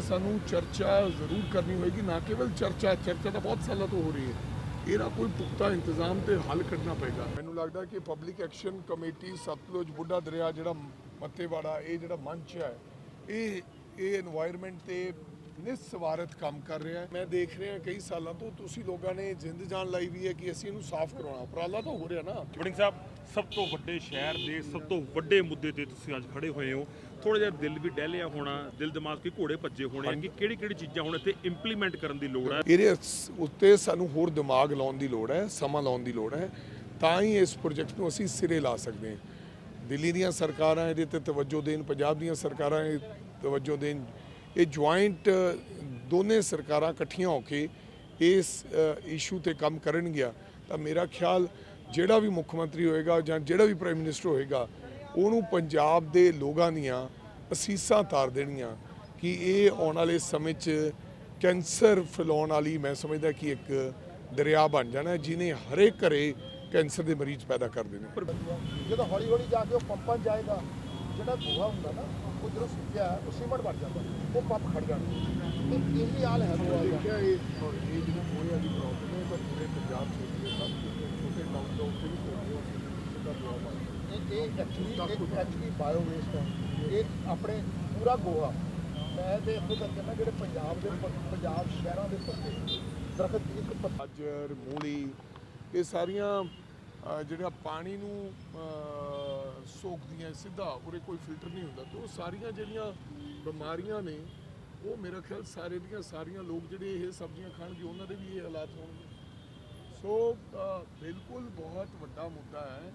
ਤੇ ਸਾਨੂੰ ਚਰਚਾ ਜ਼ਰੂਰ ਕਰਨੀ ਹੋਏਗੀ, ਨਾ ਕੇਵਲ ਚਰਚਾ ਚਰਚਾ ਤਾਂ ਬਹੁਤ ਸਾਲਾਂ ਤੋਂ ਹੋ ਰਹੀ ਹੈ। ਇਹਦਾ ਕੋਈ ਪੁਖਤਾ ਇੰਤਜ਼ਾਮ ਤੇ ਹੱਲ ਕੱਢਣਾ ਪਏਗਾ। ਮੈਨੂੰ ਲੱਗਦਾ ਕਿ public action committee Sutlej Buddha Dariya ਜਿਹੜਾ ਮੱਤੇਵਾੜਾ, ਇਹ ਜਿਹੜਾ ਮੰਚ ਹੈ, ਇਹ ਇਹ এনवायरमेंट ਤੇ ਨਿਸਵਾਰਥ ਕੰਮ ਕਰ ਰਿਹਾ ਹੈ। ਮੈਂ ਦੇਖ ਰਿਹਾ ਕਈ ਸਾਲਾਂ ਤੋਂ ਤੁਸੀਂ ਲੋਕਾਂ ਨੇ ਜਿੰਦ ਜਾਨ ਲਾਈ ਵੀ ਹੈ ਕਿ ਅਸੀਂ ਇਹਨੂੰ ਸਾਫ਼ ਕਰਵਾਉਣਾ ਉਪਰਾਲਾ ਤਾਂ ਹੋ ਰਿਹਾ ਨਾ। ਵੜਿੰਗ ਸਾਹਿਬ ਸਭ ਤੋਂ ਵੱਡੇ ਸ਼ਹਿਰ ਦੇ ਸਭ ਤੋਂ ਵੱਡੇ ਮੁੱਦੇ ਤੇ ਤੁਸੀਂ ਅੱਜ ਖੜੇ ਹੋਏ ਹੋ। ਥੋੜਾ ਜਿਹਾ ਦਿਲ ਵੀ ਡਹਿਲਿਆ ਹੋਣਾ ਦਿਲ ਦਿਮਾਗ ਕੇ ਘੋੜੇ ਭੱਜੇ ਹੋਣੇ ਕਿ ਕਿਹੜੀ ਕਿਹੜੀ ਚੀਜ਼ਾਂ ਹੁਣ ਇੱਥੇ ਇੰਪਲੀਮੈਂਟ ਕਰਨ ਦੀ ਲੋੜ ਹੈ? ਇਹਦੇ ਉੱਤੇ ਸਾਨੂੰ ਹੋਰ ਦਿਮਾਗ ਲਾਉਣ ਦੀ ਲੋੜ ਹੈ ਸਮਾਂ ਲਾਉਣ ਦੀ ਲੋੜ ਹੈ। ਤਾਂ ਹੀ ਇਸ ਪ੍ਰੋਜੈਕਟ ਨੂੰ ਅਸੀਂ ਸਿਰੇ ਲਾ ਸਕਦੇ ਹਾਂ। ਦਿੱਲੀ ਦੀਆਂ ਸਰਕਾਰਾਂ ਇਹਦੇ ਤੇ ਤਵੱਜੋ ਦੇਣ ਪੰਜਾਬ ਦੀਆਂ ਸਰਕਾਰਾਂ ਇਹ ਤਵੱਜੋ ਦੇਣ ਇਹ ਜੁਆਇੰਟ ਦੋਨੇ ਸਰਕਾਰਾਂ ਇਕੱਠੀਆਂ ਹੋ ਕੇ ਇਸ ਇਸ਼ੂ ਤੇ ਕੰਮ ਕਰਨਗੀਆਂ। ਤਾਂ ਮੇਰਾ ਖਿਆਲ ਜਿਹੜਾ ਵੀ ਮੁੱਖ ਮੰਤਰੀ ਹੋਏਗਾ ਜਾਂ ਜਿਹੜਾ ਵੀ ਪ੍ਰਾਈਮ ਮਿਨਿਸਟਰ ਹੋਏਗਾ, ਉਹਨੂੰ ਪੰਜਾਬ ਦੇ ਲੋਕਾਂ ਦੀਆਂ ਅਸੀਸਾਂ ਤਾਰ ਦੇਣੀਆਂ ਕਿ ਇਹ ਆਉਣ ਵਾਲੇ ਸਮੇਂ 'ਚ ਕੈਂਸਰ ਫੈਲਾਉਣ ਵਾਲੀ ਮੈਂ ਸਮਝਦਾ ਕਿ ਇੱਕ ਦਰਿਆ ਬਣ ਜਾਣਾ, ਜਿਹਨੇ ਹਰੇਕ ਘਰੇ ਕੈਂਸਰ ਦੇ ਮਰੀਜ਼ ਪੈਦਾ ਕਰ ਦੇਣੇ। ਜਦੋਂ ਹੌਲੀ ਹੌਲੀ ਜਾ ਕੇ ਉਹ ਪੰਪਾਂ ਜਾਏਗਾ, ਜਿਹੜਾ ਗੋਹਾ ਹੁੰਦਾ ਨਾ ਉਹ ਜਦੋਂ ਸੁੱਕਿਆ ਉਹ ਸੀਮਟ ਬਣ ਜਾਂਦਾ ਉਹ ਪੰਪ ਖੜ ਜਾਣਾ। ਤੇ ਇਹੀ ਹਾਲ ਹੈ ਦਾ। ਦੇਖਿਆ ਇਹ ਔਰ ਇਹ ਜਿਹੜੀ ਗੋਹੇ ਦੀ ਪ੍ਰੋਬਲਮ ਹੈ ਪਰ ਪੂਰੇ ਪੰਜਾਬ 'ਚ ਹੋਈ ਹੈ ਸਭ ਛੋਟੇ ਟਾਊਨ ਤੋਂ ਉੱਤੇ ਵੀ ਹੈ ਦਰਿਆ ਬਣ ਇਹ ਇਹ ਐਕਚੁਅਲੀ ਇੱਕ ਐਕਚੁਅਲੀ ਬਾਇਓ ਵੇਸਟ ਹੈ। ਇਹ ਆਪਣੇ ਪੂਰਾ ਗੋਹਾ। ਮੈਂ ਤੇ ਇੱਥੋਂ ਤੱਕ ਕਹਿੰਦਾ ਜਿਹੜੇ ਪੰਜਾਬ ਦੇ ਪੰਜਾਬ ਸ਼ਹਿਰਾਂ ਦੇ ਪੱਤੇ ਦਰਖਤ ਇੱਕ ਪੱਤਾ ਗਾਜਰ ਮੂਲੀ ਇਹ ਸਾਰੀਆਂ ਅ, ਜਿਹੜਾ ਪਾਣੀ ਨੂੰ ਸੋਕਦੀਆਂ ਸਿੱਧਾ ਉਰੇ ਕੋਈ ਫਿਲਟਰ ਨਹੀਂ ਹੁੰਦਾ। ਤੇ ਉਹ ਸਾਰੀਆਂ ਜਿਹੜੀਆਂ ਬਿਮਾਰੀਆਂ ਨੇ, ਉਹ ਮੇਰਾ ਖਿਆਲ ਸਾਰੇ ਦੀਆਂ ਸਾਰੀਆਂ ਲੋਕ ਜਿਹੜੇ ਇਹ ਸਬਜ਼ੀਆਂ ਖਾਣਗੇ, ਉਹਨਾਂ ਦੇ ਵੀ ਇਹ ਹਾਲਾਤ ਹੋਣਗੇ। ਸੋ ਬਿਲਕੁਲ ਬਹੁਤ ਵੱਡਾ ਮੁੱਦਾ ਹੈ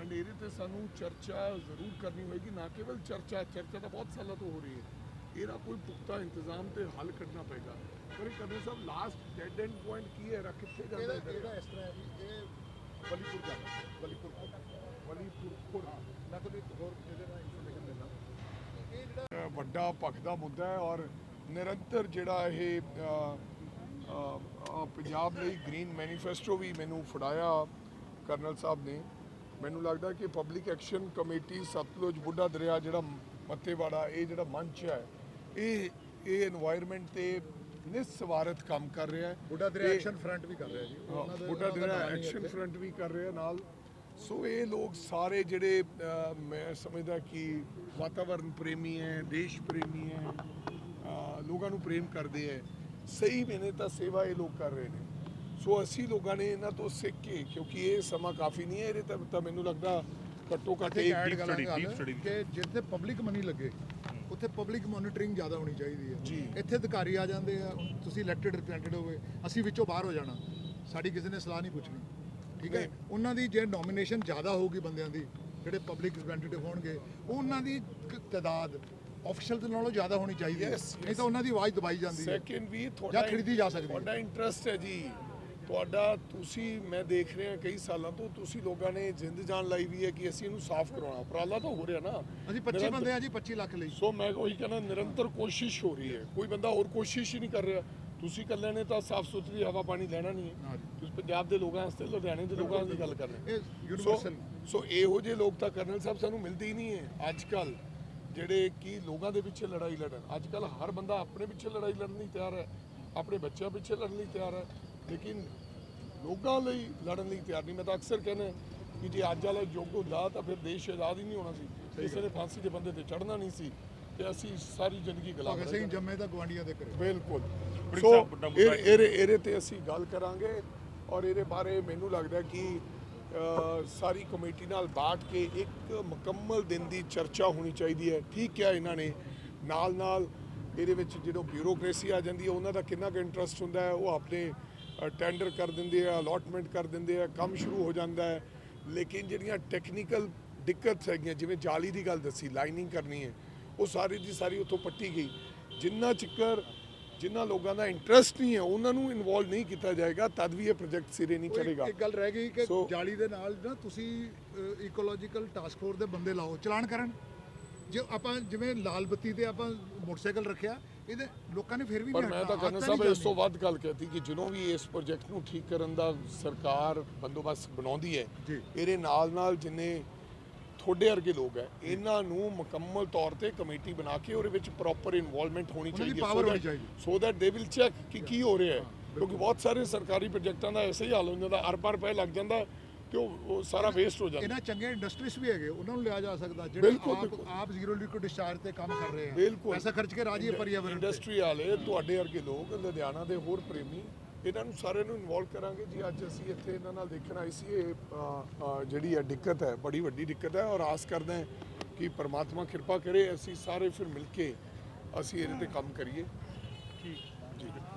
ਐਂਡ ਇਹਦੇ ਤੇ ਸਾਨੂੰ ਚਰਚਾ ਜ਼ਰੂਰ ਕਰਨੀ ਹੋਏਗੀ। ਨਾ ਕੇਵਲ ਚਰਚਾ ਚਰਚਾ ਤਾਂ ਬਹੁਤ ਸਾਲਾਂ ਤੋਂ ਹੋ ਰਹੀ ਹੈ। ਇਹਦਾ ਕੋਈ ਪੁਖਤਾ ਇੰਤਜ਼ਾਮ ਤੇ ਹੱਲ ਕੱਢਣਾ ਪਏਗਾ। ਪਰ ਇਹ ਕਰਨੇ ਸਭ ਲਾਸਟ ਡੈਡ ਐਂਡ ਪੁਆਇੰਟ ਕੀ ਹੈ? ਰਾ ਕਿੱਥੇ ਜਾਂਦਾ ਹੈ ਇਹਦਾ ਇਸ ਤਰ੍ਹਾਂ ਹੈ ਇਹ ਬਲੀਪੁਰ ਜਾਂਦਾ ਬਲੀਪੁਰ ਮਲੀਪੁਰਾ ਮੈਂ ਤੁਹਾਨੂੰ ਇੱਕ ਵੱਡਾ ਪੱਖ ਦਾ ਮੁੱਦਾ ਹੈ ਔਰ ਨਿਰੰਤਰ ਜਿਹੜਾ ਇਹ ਪੰਜਾਬ ਲਈ ਗ੍ਰੀਨ ਮੈਨੀਫੈਸਟੋ ਵੀ ਮੈਨੂੰ ਫੜਾਇਆ ਕਰਨਲ ਸਾਹਿਬ ਨੇ। ਮੈਨੂੰ ਲੱਗਦਾ ਕਿ public action committee Sutlej Buddha Dariya ਜਿਹੜਾ ਮੱਤੇਵਾੜਾ ਇਹ ਜਿਹੜਾ ਮੰਚ ਹੈ ਇਹ ਇਹ এনवायरमेंट ਤੇ ਨਿਸਵਾਰਤ ਕੰਮ ਕਰ ਰਿਹਾ ਹੈ। ਬੁੱਢਾ ਦਰਿਆ ਐਕਸ਼ਨ ਫਰੰਟ ਵੀ ਕਰ ਰਿਹਾ ਜੀ। ਬੁੱਢਾ ਦਰਿਆ ਐਕਸ਼ਨ ਫਰੰਟ ਵੀ ਕਰ ਰਿਹਾ ਨਾਲ ਸੋ ਇਹ ਲੋਕ ਸਾਰੇ ਜਿਹੜੇ ਮੈਂ ਸਮਝਦਾ ਕਿ ਵਾਤਾਵਰਣ ਪ੍ਰੇਮੀ ਹੈ ਦੇਸ਼ ਪ੍ਰੇਮੀ ਹੈ ਲੋਕਾਂ ਨੂੰ ਪ੍ਰੇਮ ਕਰਦੇ ਹੈ। ਸਹੀ ਮੈਨੇ ਤਾਂ ਸੇਵਾ ਇਹ ਲੋਕ ਕਰ ਰਹੇ ਨੇ। ਸੋ ਅਸੀਂ ਲੋਕਾਂ ਨੇ ਇਹਨਾਂ ਤੋਂ ਸਿੱਖ ਕੇ ਕਿਉਂਕਿ ਇਹ ਸਮਾਂ ਕਾਫੀ ਨਹੀਂ ਹੈ ਇਹਦੇ ਤਾਂ ਤਾਂ ਮੈਨੂੰ ਲੱਗਦਾ ਘੱਟੋ ਘੱਟ ਇੱਕ ਗੱਲ study। ਕਿ ਜਿੱਥੇ ਪਬਲਿਕ ਮਨੀ ਲੱਗੇ ਉੱਥੇ ਪਬਲਿਕ ਮੋਨੀਟਰਿੰਗ ਜ਼ਿਆਦਾ ਹੋਣੀ ਚਾਹੀਦੀ ਹੈ। ਇੱਥੇ ਅਧਿਕਾਰੀ ਆ ਜਾਂਦੇ ਆ ਤੁਸੀਂ ਇਲੈਕਟਿਡ ਰਿਪਰੈਜ਼ੈਂਟੇਟਿਵ ਹੋਵੇ ਅਸੀਂ ਵਿੱਚੋਂ ਬਾਹਰ ਹੋ ਜਾਣਾ ਸਾਡੀ ਕਿਸੇ ਨੇ ਸਲਾਹ ਨਹੀਂ ਪੁੱਛਣੀ। ਠੀਕ ਹੈ। ਉਹਨਾਂ ਦੀ ਜੇ ਨੋਮੀਨੇਸ਼ਨ ਜ਼ਿਆਦਾ ਹੋਊਗੀ ਬੰਦਿਆਂ ਦੀ ਜਿਹੜੇ ਪਬਲਿਕ ਰਿਪਰੈਜ਼ੈਂਟੇਟਿਵ ਹੋਣਗੇ ਉਹਨਾਂ ਦੀ ਤਾਦਾਦ ਆਫੀਸ਼ੀਅਲ ਦੇ ਨਾਲੋਂ ਜ਼ਿਆਦਾ ਹੋਣੀ ਚਾਹੀਦੀ ਹੈ। ਨਹੀਂ. ਤਾਂ ਉਹਨਾਂ ਦੀ ਆਵਾਜ਼ ਦਬਾਈ ਜਾਂਦੀ ਹੈ। ਸੈਕਿੰਡ ਵੀ ਤੁਹਾਡਾ ਜਾਂ ਖਰੀਦੀ ਜਾ ਸਕਦੀ ਹੈ। ਤੁਹਾਡਾ ਇੰਟਰਸਟ ਹੈ ਜੀ। ਤੁਹਾਡਾ ਤੁਸੀਂ ਮੈਂ ਦੇਖ ਰਿਹਾ ਕਈ ਸਾਲਾਂ ਤੋਂ ਤੁਸੀਂ ਲੋਕਾਂ ਨੇ ਜਿੰਦ ਜਾਨ ਲਾਈ ਵੀ ਹੈ ਕਿ ਅਸੀਂ ਇਹਨੂੰ ਸਾਫ਼ ਕਰਵਾਉਣਾ ਉਪਰਾਲਾ ਤਾਂ ਹੋ ਰਿਹਾ ਨਾ। ਅਸੀਂ 25 ਨਿਰੰਤਰ- ਬੰਦੇ ਆ ਜੀ 25 ਲੱਖ ਲਈ। ਸੋ ਮੈਂ ਉਹੀ ਕਹਿੰਦਾ ਨਿਰੰਤਰ ਕੋਸ਼ਿਸ਼ ਹੋ ਰਹੀ ਹੈ। ਕੋਈ ਬੰਦਾ ਹੋਰ ਕੋਸ਼ਿਸ਼ ਹੀ ਨਹੀਂ ਕਰ ਰਿਹਾ। ਤੁਸੀਂ ਇਕੱਲੇ ਨੇ ਤਾਂ ਸਾਫ਼ ਸੁਥਰੀ ਹਵਾ ਪਾਣੀ ਲੈਣਾ ਨਹੀਂ ਹੈ। ਤੁਸੀਂ ਪੰਜਾਬ ਦੇ ਲੋਕਾਂ ਵਾਸਤੇ ਲੁਧਿਆਣੇ ਦੇ ਲੋਕਾਂ ਦੀ ਗੱਲ ਕਰ ਰਹੇ ਸੋ ਇਹੋ ਜਿਹੇ ਲੋਕ ਤਾਂ ਕਰਨਲ ਸਾਹਿਬ ਸਾਨੂੰ ਮਿਲਦੇ ਹੀ ਨਹੀਂ ਹੈ। ਅੱਜ ਕੱਲ ਜਿਹੜੇ ਕਿ ਲੋਕਾਂ ਦੇ ਪਿੱਛੇ ਲੜਾਈ ਲੜਨ ਅੱਜ ਕੱਲ ਹਰ ਬੰਦਾ ਆਪਣੇ ਪਿੱਛੇ ਲੜਾਈ ਲੜਨ ਲਈ ਤਿਆਰ ਹੈ ਆਪਣੇ ਬੱਚਿਆਂ ਪਿੱਛੇ ਲੜਨ ਲਈ ਤਿਆਰ ਹੈ। ਲੇਕਿਨ ਲੋਕਾਂ ਲਈ ਲੜਨ ਲਈ ਤਿਆਰ ਨਹੀਂ। ਮੈਂ ਤਾਂ ਅਕਸਰ ਕਹਿੰਦਾ ਕਿ ਜੇ ਅੱਜ ਵਾਲਾ ਯੁੱਗ ਹੁੰਦਾ ਤਾਂ ਫਿਰ ਦੇਸ਼ ਆਜ਼ਾਦ ਹੀ ਨਹੀਂ ਹੋਣਾ ਸੀ। ਕਿਸੇ ਨੇ ਫਾਂਸੀ ਦੇ ਬੰਦੇ ਤੇ ਚੜਨਾ ਨਹੀਂ ਸੀ। ਤੇ ਅਸੀਂ ਸਾਰੀ ਜ਼ਿੰਦਗੀ ਗੁਲਾਮ ਭਗਤ ਰਹੇ ਸਿੰਘ ਜੰਮੇ ਤਾਂ ਗਵਾਂਡੀਆਂ ਦੇ ਘਰੇ। ਬਿਲਕੁਲ। ਸੋ ਇਹਦੇ ਇਹਦੇ ਤੇ ਅਸੀਂ ਗੱਲ ਕਰਾਂਗੇ ਔਰ ਇਹਦੇ ਬਾਰੇ ਮੈਨੂੰ ਲੱਗਦਾ ਕਿ ਸਾਰੀ ਕਮੇਟੀ ਨਾਲ ਬਾਟ ਕੇ ਇੱਕ ਮੁਕੰਮਲ ਦਿਨ ਦੀ ਚਰਚਾ ਹੋਣੀ ਚਾਹੀਦੀ ਹੈ। ਠੀਕ ਹੈ ਇਹਨਾਂ ਨੇ। ਨਾਲ ਨਾਲ ਇਹਦੇ ਵਿੱਚ ਜਦੋਂ ਬਿਊਰੋਕ੍ਰੇਸੀ ਆ ਜਾਂਦੀ ਹੈ ਉਹਨਾਂ ਦਾ ਕਿੰਨਾ ਕੁ ਇੰਟਰਸਟ ਹੁੰਦਾ ਹੈ ਉਹ ਆਪਣੇ ਟੈਂਡਰ ਕਰ ਦਿੰਦੇ ਆ ਅਲਾਟਮੈਂਟ ਕਰ ਦਿੰਦੇ ਆ ਕੰਮ ਸ਼ੁਰੂ ਹੋ ਜਾਂਦਾ ਹੈ। ਲੇਕਿਨ ਜਿਹੜੀਆਂ ਟੈਕਨੀਕਲ ਦਿੱਕਤ ਹੈਗੀਆਂ ਜਿਵੇਂ ਜਾਲੀ ਦੀ ਗੱਲ ਦੱਸੀ ਲਾਈਨਿੰਗ ਕਰਨੀ ਹੈ ਉਹ ਸਾਰੀ ਦੀ ਸਾਰੀ ਉੱਥੋਂ ਪੱਟੀ ਗਈ। ਜਿੰਨਾ ਚਿੱਕਰ ਜਿਨ੍ਹਾਂ ਲੋਕਾਂ ਦਾ ਇੰਟਰਸਟ ਨਹੀਂ ਹੈ ਉਹਨਾਂ ਨੂੰ ਇਨਵੋਲਵ ਨਹੀਂ ਕੀਤਾ ਜਾਏਗਾ ਤਦ ਵੀ ਇਹ ਪ੍ਰੋਜੈਕਟ ਸਿਰੇ ਨਹੀਂ ਚੜੇਗਾ ਇੱਕ ਗੱਲ ਰਹਿ ਗਈ ਕਿ ਜਾਲੀ ਦੇ ਨਾਲ ਨਾ ਤੁਸੀਂ ਇਕੋਲੋਜੀਕਲ ਟਾਸਕ ਫੋਰਸ ਦੇ ਬੰਦੇ ਲਾਓ ਚਲਾਨ ਕਰਨ। ਜੇ ਆਪਾਂ ਜਿਵੇਂ ਲਾਲ ਬੱਤੀ ਤੇ ਆਪਾਂ ਮੋਟਰਸਾਈਕਲ ਰੱਖਿਆ ਇਹਦੇ ਲੋਕਾਂ ਨੇ ਫਿਰ ਵੀ ਪਰ ਮੈਂ ਤਾਂ ਆਦਤਾਂ ਸਾਹਿਬ ਇਸ ਤੋਂ ਵੱਧ ਗੱਲ ਕਹਤੀ ਕਿ ਜਦੋਂ ਵੀ ਇਸ ਪ੍ਰੋਜੈਕਟ ਨੂੰ ਠੀਕ ਕਰਨ ਦਾ ਸਰਕਾਰ ਬੰਦੋਬਸਤ ਬਣਾਉਂਦੀ ਹੈ। ਇਹਦੇ ਨਾਲ ਨਾਲ ਜਿੰਨੇ ਤੁਹਾਡੇ ਵਰਗੇ ਲੋਕ ਹੈ ਇਹਨਾਂ ਨੂੰ ਮੁਕੰਮਲ ਤੌਰ ਤੇ ਕਮੇਟੀ ਬਣਾ ਕੇ ਉਹਦੇ ਵਿੱਚ ਪ੍ਰੋਪਰ ਇਨਵੋਲਵਮੈਂਟ ਹੋਣੀ ਚਾਹੀਦੀ ਹੈ। So that they will check ਕਿ ਕੀ ਹੋ ਰਿਹਾ ਹੈ ਕਿਉਂਕਿ ਬਹੁਤ ਸਾਰੇ ਸਰਕਾਰੀ ਪ੍ਰੋਜੈਕਟਾਂ ਦਾ ਐਸੇ ਹੀ ਹਾਲ ਹੋ ਜਾਂਦਾ ਅਰਬਾਂ ਰੁਪਏ ਲੱਗ ਜਾਂਦਾ ਤੇ ਉਹ ਸਾਰਾ ਵੇਸਟ ਹੋ ਜਾਂਦਾ ਇਹਨਾਂ ਚੰਗੇ ਇੰਡਸਟਰੀਜ਼ ਵੀ ਹੈਗੇ ਉਹਨਾਂ ਨੂੰ ਲਿਆ ਜਾ ਸਕਦਾ ਜਿਹੜੇ ਆਪ। ਆਪ ਜ਼ੀਰੋ ਲਿਕੁਇਡ ਡਿਸਚਾਰਜ ਤੇ ਕੰਮ ਕਰ ਰਹੇ ਆ। ਪੈਸਾ ਖਰਚ ਕੇ ਰਾਜੀ ਪਰਿਆਵਰਣ। ਇੰਡਸਟਰੀ ਵਾਲੇ ਤੁਹਾਡੇ ਵਰਗੇ ਲੋਕ ਲੁਧਿਆਣਾ ਦੇ ਹੋਰ ਪ੍ਰੇਮੀ ਇਹਨਾਂ ਨੂੰ ਸਾਰਿਆਂ ਨੂੰ ਇਨਵੋਲਵ ਕਰਾਂਗੇ ਜੀ। ਅੱਜ ਅਸੀਂ ਇੱਥੇ ਇਹਨਾਂ ਨਾਲ ਦੇਖਣ ਆਏ ਸੀ। ਇਹ ਜਿਹੜੀ ਹੈ ਦਿੱਕਤ ਹੈ ਬੜੀ ਵੱਡੀ ਦਿੱਕਤ ਹੈ ਔਰ ਆਸ ਕਰਦੇ ਹਾਂ ਕਿ ਪਰਮਾਤਮਾ ਕਿਰਪਾ ਕਰੇ ਅਸੀਂ ਸਾਰੇ ਫਿਰ ਮਿਲ ਕੇ ਅਸੀਂ ਇਹਦੇ ਤੇ ਕੰਮ ਕਰੀਏ। ਜੀ।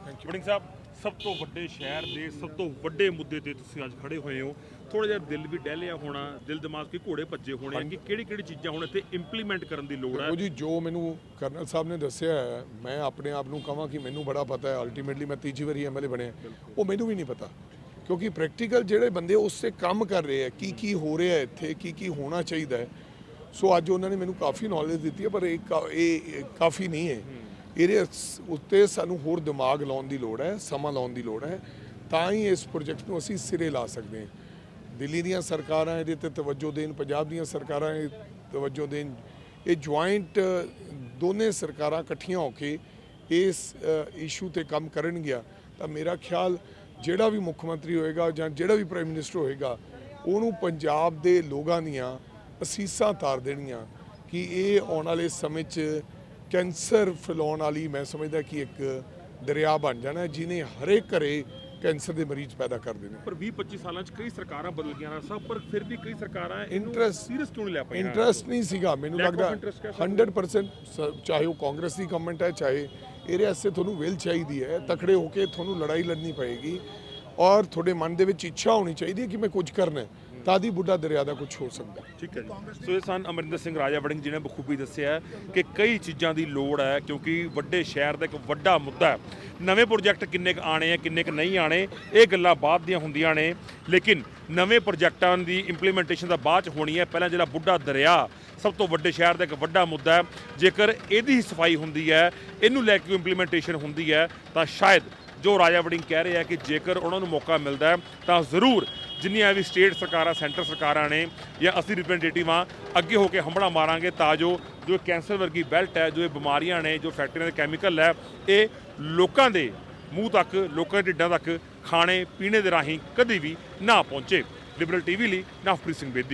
ਥੈਂਕ ਯੂ ਵੜਿੰਗ ਸਾਹਿਬ ਸਭ ਤੋਂ ਵੱਡੇ ਸ਼ਹਿਰ ਦੇ ਸਭ ਤੋਂ ਵੱਡੇ ਮੁੱਦੇ ਤੇ ਤੁਸੀਂ ਅੱਜ ਖੜੇ ਹੋਏ ਹੋ। ਥੋੜਾ ਜਿਹਾ ਦਿਲ ਵੀ ਡਹਿਲਿਆ ਹੋਣਾ ਦਿਲ ਦਿਮਾਗ ਕੇ ਘੋੜੇ ਭੱਜੇ ਹੋਣੇ ਕਿ ਕਿਹੜੀ ਕਿਹੜੀ ਚੀਜ਼ਾਂ ਹੁਣ ਇੱਥੇ ਇੰਪਲੀਮੈਂਟ ਕਰਨ ਦੀ ਲੋੜ ਹੈ ਉਹ ਜੀ ਜੋ ਮੈਨੂੰ ਕਰਨਲ ਸਾਹਿਬ ਨੇ ਦੱਸਿਆ ਹੈ ਮੈਂ ਆਪਣੇ ਆਪ ਨੂੰ ਕਹਾਂ ਕਿ ਮੈਨੂੰ ਬੜਾ ਪਤਾ ਹੈ ਅਲਟੀਮੇਟਲੀ ਮੈਂ ਤੀਜੀ ਵਾਰੀ ਐਮਐਲਏ ਬਣਿਆ। ਉਹ ਮੈਨੂੰ ਵੀ ਨਹੀਂ ਪਤਾ ਕਿਉਂਕਿ ਪ੍ਰੈਕਟੀਕਲ ਜਿਹੜੇ ਬੰਦੇ ਉਸ ਤੇ ਕੰਮ ਕਰ ਰਹੇ ਆ ਕੀ ਕੀ ਹੋ ਰਿਹਾ ਹੈ ਇੱਥੇ ਕੀ ਕੀ ਹੋਣਾ ਚਾਹੀਦਾ ਹੈ। ਸੋ ਅੱਜ ਉਹਨਾਂ ਨੇ ਮੈਨੂੰ ਕਾਫੀ ਨੌਲੇਜ ਦਿੱਤੀ ਹੈ ਪਰ ਇਹ ਕਾਫੀ ਨਹੀਂ ਹੈ। ਇਹਦੇ ਉੱਤੇ ਸਾਨੂੰ ਹੋਰ ਦਿਮਾਗ ਲਾਉਣ ਦੀ ਲੋੜ ਹੈ, ਸਮਾਂ ਲਾਉਣ ਦੀ ਲੋੜ ਹੈ, ਤਾਂ ਹੀ ਇਸ ਪ੍ਰੋਜੈਕਟ ਨੂੰ ਅਸੀਂ ਸਿਰੇ ਲਾ ਸਕਦੇ ਹਾਂ। ਦਿੱਲੀ ਦੀਆਂ ਸਰਕਾਰਾਂ ਇਹਦੇ ਤੇ ਤਵੱਜੋ ਦੇਣ, ਪੰਜਾਬ ਦੀਆਂ ਸਰਕਾਰਾਂ ਇਹ ਤਵੱਜੋ ਦੇਣ, ਇਹ ਜੁਆਇੰਟ ਦੋਨੇ ਸਰਕਾਰਾਂ ਇਕੱਠੀਆਂ ਹੋ ਕੇ ਇਸ ਇਸ਼ੂ ਤੇ ਕੰਮ ਕਰਨਗੀਆਂ। ਤਾਂ ਮੇਰਾ ਖਿਆਲ ਜਿਹੜਾ ਵੀ ਮੁੱਖ ਮੰਤਰੀ ਹੋਏਗਾ ਜਾਂ ਜਿਹੜਾ ਵੀ ਪ੍ਰਾਈਮ ਮਿਨਿਸਟਰ ਹੋਏਗਾ, ਉਹਨੂੰ ਪੰਜਾਬ ਦੇ ਲੋਕਾਂ ਦੀਆਂ ਅਸੀਸਾਂ ਤਾਰ ਦੇਣੀਆਂ ਕਿ ਇਹ ਆਉਣ ਵਾਲੇ ਸਮੇਂ 'ਚ ਕੈਂਸਰ ਫੈਲਾਉਣ ਵਾਲੀ ਮੈਂ ਸਮਝਦਾ ਕਿ ਇੱਕ ਦਰਿਆ ਬਣ ਜਾਣਾ ਹੈ, ਜਿਹਨੇ ਹਰੇਕ ਘਰੇ ਕੈਂਸਰ ਦੇ ਮਰੀਜ਼ ਪੈਦਾ ਕਰ ਦੇਣੇ। ਪਰ 20 25 ਸਾਲਾਂ 'ਚ ਕਈ ਸਰਕਾਰਾਂ ਬਦਲ ਗਈਆਂ ਨਾ ਸਭ ਪਰ ਫਿਰ ਵੀ ਕਈ ਸਰਕਾਰਾਂ ਇਹਨੂੰ Interest- ਸੀਰੀਅਸ ਕਿਉਂ ਨਹੀਂ ਲੈ ਪਾਈਆਂ? ਇੰਟਰਸਟ ਨਹੀਂ ਸੀਗਾ ਮੈਨੂੰ Lack of ਲੱਗਦਾ interest ਕਹਿ ਸਕਦੇ 100% ਸ- ਚਾਹੇ ਉਹ ਕਾਂਗਰਸ ਦੀ ਗਵਰਨਮੈਂਟ ਹੈ ਚਾਹੇ ਇਹਦੇ ਵਾਸਤੇ ਤੁਹਾਨੂੰ ਵਿਲ ਚਾਹੀਦੀ ਹੈ ਤਕੜੇ ਹੋ ਕੇ ਤੁਹਾਨੂੰ ਲੜਾਈ ਲੜਨੀ ਪਏਗੀ ਔਰ ਤੁਹਾਡੇ ਮਨ ਦੇ ਵਿੱਚ ਇੱਛਾ ਹੋਣੀ ਚਾਹੀਦੀ ਹੈ ਕਿ ਮੈਂ ਕੁਝ ਕਰਨਾ ਹੈ। ਤਾਂ ਦੀ ਬੁੱਢਾ ਦਰਿਆ ਦਾ ਕੁਝ ਹੋ ਸਕਦਾ ਠੀਕ ਹੈ ਸੋ ਇਹ ਸਨ ਅਮਰਿੰਦਰ ਸਿੰਘ ਰਾਜਾ ਵੜਿੰਗ ਜੀ ਨੇ ਬਖੂਬੀ ਦੱਸਿਆ ਕਿ ਕਈ ਚੀਜ਼ਾਂ ਦੀ ਲੋੜ ਹੈ, ਕਿਉਂਕਿ ਵੱਡੇ ਸ਼ਹਿਰ ਦਾ ਇੱਕ ਵੱਡਾ ਮੁੱਦਾ ਹੈ। ਨਵੇਂ ਪ੍ਰੋਜੈਕਟ ਕਿੰਨੇ ਕੁ ਆਣੇ ਆ, ਕਿੰਨੇ ਕੁ ਨਹੀਂ ਆਣੇ ਇਹ ਗੱਲਾਂ ਬਾਅਦ ਦੀਆਂ ਹੁੰਦੀਆਂ ਨੇ। ਲੇਕਿਨ ਨਵੇਂ ਪ੍ਰੋਜੈਕਟਾਂ ਦੀ ਇੰਪਲੀਮੈਂਟੇਸ਼ਨ ਦਾ ਬਾਅਦ ਚ ਹੋਣੀ ਹੈ। ਪਹਿਲਾਂ ਜਿਹੜਾ ਬੁੱਢਾ ਦਰਿਆ ਸਭ ਤੋਂ ਵੱਡੇ ਸ਼ਹਿਰ ਦਾ ਇੱਕ ਵੱਡਾ ਮੁੱਦਾ ਹੈ। ਜੇਕਰ ਇਹਦੀ ਸਫ਼ਾਈ ਹੁੰਦੀ ਹੈ, ਇਹਨੂੰ ਲੈ ਕੇ ਇੰਪਲੀਮੈਂਟੇਸ਼ਨ ਹੁੰਦੀ ਹੈ, ਤਾਂ ਸ਼ਾਇਦ ਜੋ ਰਾਜਾ ਵੜਿੰਗ ਕਹਿ ਰਹੇ ਆ ਕਿ ਜੇਕਰ ਉਹਨਾਂ ਨੂੰ ਮੌਕਾ ਮਿਲਦਾ ਹੈ, ਤਾਂ ਜ਼ਰੂਰ ਜਿੰਨੀਆਂ ਵੀ ਸਟੇਟ ਸਰਕਾਰਾਂ, ਸੈਂਟਰ ਸਰਕਾਰਾਂ ਨੇ ਜਾਂ ਅਸੀਂ ਰਿਪਰੈਜ਼ੈਂਟੇਟਿਵ ਆ ਅੱਗੇ ਹੋ ਕੇ ਹੰਬੜਾ ਮਾਰਾਂਗੇ ਤਾਂ ਜੋ ਜੋ ਕੈਂਸਰ ਵਰਗੀ ਬੈਲਟ ਹੈ, ਜੋ ਇਹ ਬਿਮਾਰੀਆਂ ਨੇ, ਜੋ ਫੈਕਟਰੀਆਂ ਦੇ ਕੈਮੀਕਲ ਹੈ, ਇਹ ਲੋਕਾਂ ਦੇ ਮੂੰਹ ਤੱਕ, ਲੋਕਾਂ ਦੇ ਢਿੱਡਾਂ ਤੱਕ ਖਾਣੇ, ਪੀਣੇ ਦੇ ਰਾਹੀਂ ਕਦੀ ਵੀ ਨਾ ਪਹੁੰਚੇ। ਲਿਬਰਲ ਟੀਵੀ ਲਈ ਨਵਪ੍ਰੀਤ ਸਿੰਘ ਬੇਦੀ।